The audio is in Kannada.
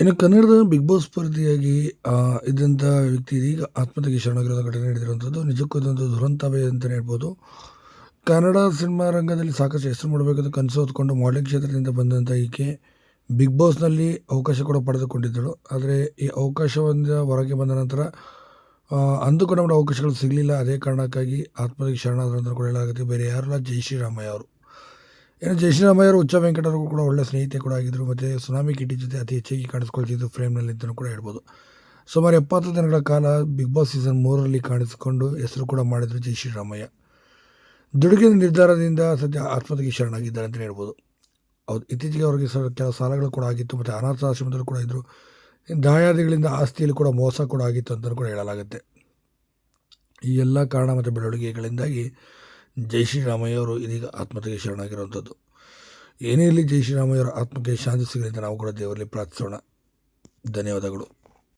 ಇನ್ನು ಕನ್ನಡದ ಬಿಗ್ ಬಾಸ್ ಸ್ಪರ್ಧಿಯಾಗಿ ಇದ್ದಂಥ ವ್ಯಕ್ತಿ ಇದೀಗ ಆತ್ಮಹತ್ಯೆಗೆ ಶರಣಾಗಿರೋದ ಘಟನೆ ನಡೆದಿರುವಂಥದ್ದು ನಿಜಕ್ಕೂ ಇದೊಂದು ದುರಂತವೇ ಅಂತಲೇ ಹೇಳ್ಬೋದು. ಕನ್ನಡ ಸಿನಿಮಾ ರಂಗದಲ್ಲಿ ಸಾಕಷ್ಟು ಹೆಸರು ಮಾಡಬೇಕಂತ ಕನಸು ಹೊತ್ಕೊಂಡು ಮಾಡೆಲಿಂಗ್ ಕ್ಷೇತ್ರದಿಂದ ಬಂದಂಥ ಈಕೆ ಬಿಗ್ ಬಾಸ್ನಲ್ಲಿ ಅವಕಾಶ ಕೂಡ ಪಡೆದುಕೊಂಡಿದ್ದಳು. ಆದರೆ ಈ ಅವಕಾಶದಿಂದ ಹೊರಗೆ ಬಂದ ನಂತರ ಅಂದುಕೊಂಡ ಅವಕಾಶಗಳು ಸಿಗಲಿಲ್ಲ. ಅದೇ ಕಾರಣಕ್ಕಾಗಿ ಆತ್ಮಹತ್ಯೆಗೆ ಶರಣಾದ ನಂತರ ಕೂಡ ಬೇರೆ ಯಾರಲ್ಲ? ಜೈ ಶ್ರೀರಾಮಯ್ಯ ಅವರು. ಇನ್ನು ಜೈ ಉಚ್ಚ ವೆಂಕಟವ್ರಿಗೂ ಕೂಡ ಒಳ್ಳೆ ಸ್ನೇಹಿತೆ ಕೂಡ ಆಗಿದ್ದರು ಮತ್ತು ಸುನಾಮಿ ಕಿಟ್ಟಿ ಜೊತೆ ಅತಿ ಹೆಚ್ಚಾಗಿ ಕಾಣಿಸ್ಕೊಳ್ತಿದ್ದು ಫ್ರೇಮ್ನಲ್ಲಿ ಅಂತಲೂ ಕೂಡ ಹೇಳ್ಬೋದು. ಸುಮಾರು ಎಪ್ಪತ್ತು ದಿನಗಳ ಕಾಲ ಬಿಗ್ ಬಾಸ್ ಸೀಸನ್ ಮೂರರಲ್ಲಿ ಕಾಣಿಸಿಕೊಂಡು ಹೆಸರು ಕೂಡ ಮಾಡಿದರು ಜೈ ಶ್ರೀರಾಮಯ್ಯ. ದುಡುಗಿನ ನಿರ್ಧಾರದಿಂದ ಸದ್ಯ ಆತ್ಮಹತ್ಯೆಗೆ ಶರಣಾಗಿದ್ದಾರೆ ಅಂತಲೇ ಹೇಳ್ಬೋದು. ಹೌದು, ಇತ್ತೀಚೆಗೆ ಅವರಿಗೆ ಕೆಲವು ಸಾಲಗಳು ಕೂಡ ಆಗಿತ್ತು. ಮತ್ತು ಅನಾಥಾಶ್ರಮದಲ್ಲೂ ಕೂಡ ಇದ್ದರು ದಾಯಾದಿಗಳಿಂದ ಆಸ್ತಿಯಲ್ಲಿ ಕೂಡ ಮೋಸ ಕೂಡ ಆಗಿತ್ತು ಅಂತಲೂ ಕೂಡ ಹೇಳಲಾಗುತ್ತೆ. ಈ ಎಲ್ಲ ಕಾರಣ ಮತ್ತು ಬೆಳವಣಿಗೆಗಳಿಂದಾಗಿ ಶ್ರೀರಾಮಯ್ಯವರು ಇದೀಗ ಆತ್ಮಹತ್ಯೆಗೆ ಶರಣಾಗಿರುವಂಥದ್ದು. ಏನೇ ಇರಲಿ ಜೈ ಶ್ರೀರಾಮಯ್ಯವರ ಆತ್ಮಕ್ಕೆ ಶಾಂತಿ ಸಿಗಲಿ ಅಂತ ನಾವು ಕೂಡ ದೇವರಲ್ಲಿ ಪ್ರಾರ್ಥಿಸೋಣ. ಧನ್ಯವಾದಗಳು.